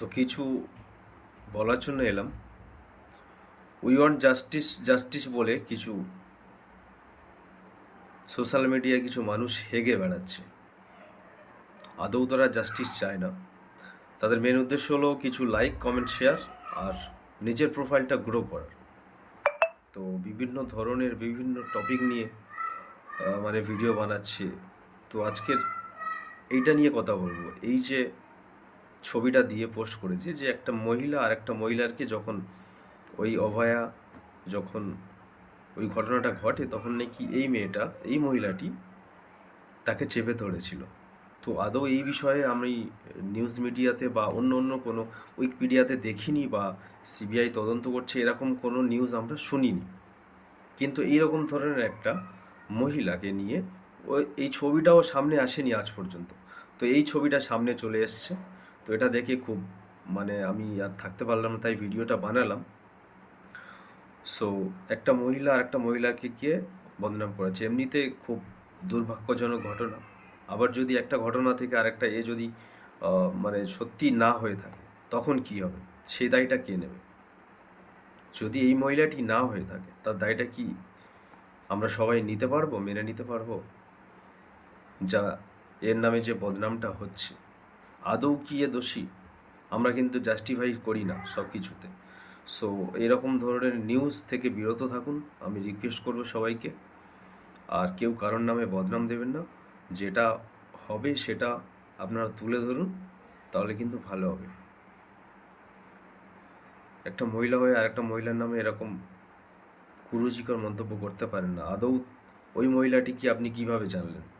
তো কিছু বলার জন্য এলাম। উই ওয়ান্ট জাস্টিস জাস্টিস বলে কিছু সোশ্যাল মিডিয়ায় কিছু মানুষ হেগে বেড়াচ্ছে। আদৌ তারা জাস্টিস চায় না। তাদের মেন উদ্দেশ্য হলো কিছু লাইক কমেন্ট শেয়ার আর নিজের প্রোফাইলটা গ্রো করার। তো বিভিন্ন ধরনের বিভিন্ন টপিক নিয়ে মানে ভিডিও বানাচ্ছে। তো আজকের এইটা নিয়ে কথা বলব। এই যে ছবিটা দিয়ে পোস্ট করেছি যে একটা মহিলা আর একটা মহিলারকে যখন ওই অভয়া যখন ওই ঘটনাটা ঘটে, তখন নাকি এই মেয়েটা, এই মহিলাটি তাকে চেপে ধরেছিল। তো আদৌ এই বিষয়ে আমি নিউজ মিডিয়াতে বা অন্য অন্য কোনো উইকিপিডিয়াতে দেখিনি বা সিবিআই তদন্ত করছে এরকম কোনো নিউজ আমরা শুনিনি। কিন্তু এইরকম ধরনের একটা মহিলাকে নিয়ে ওই, এই ছবিটাও সামনে আসেনি আজ পর্যন্ত। তো এই ছবিটা সামনে চলে এসছে। তো এটা দেখে খুব মানে আমি আর থাকতে পারলাম না, তাই ভিডিওটা বানালাম। সো একটা মহিলা আর একটা মহিলাকে গিয়ে বদনাম করেছে। এমনিতে খুব দুর্ভাগ্যজনক ঘটনা। আবার যদি একটা ঘটনা থেকে আরেকটা এ যদি মানে সত্যি না হয়ে থাকে, তখন কি হবে? সেই দায়টা কে নেবে? যদি এই মহিলাটি না হয়ে থাকে, তার দায়টা কি আমরা সবাই নিতে পারব, মেনে নিতে পারব? যা এর নামে যে বদনামটা হচ্ছে। আদৌ কি এ দোষী? আমরা কিন্তু জাস্টিফাই করি না সব কিছুতে সো এরকম ধরনের নিউজ থেকে বিরত থাকুন। আমি রিকোয়েস্ট করব সবাইকে। আর কেউ কারোর নামে বদনাম দেবেন না। যেটা হবে সেটা আপনারা তুলে ধরুন, তাহলে কিন্তু ভালো হবে। একটা মহিলা হয়ে আর একটা মহিলার নামে এরকম কুরুচিকর মন্তব্য করতে পারেন না। আদৌ ওই মহিলাটি কি আপনি কীভাবে জানলেন?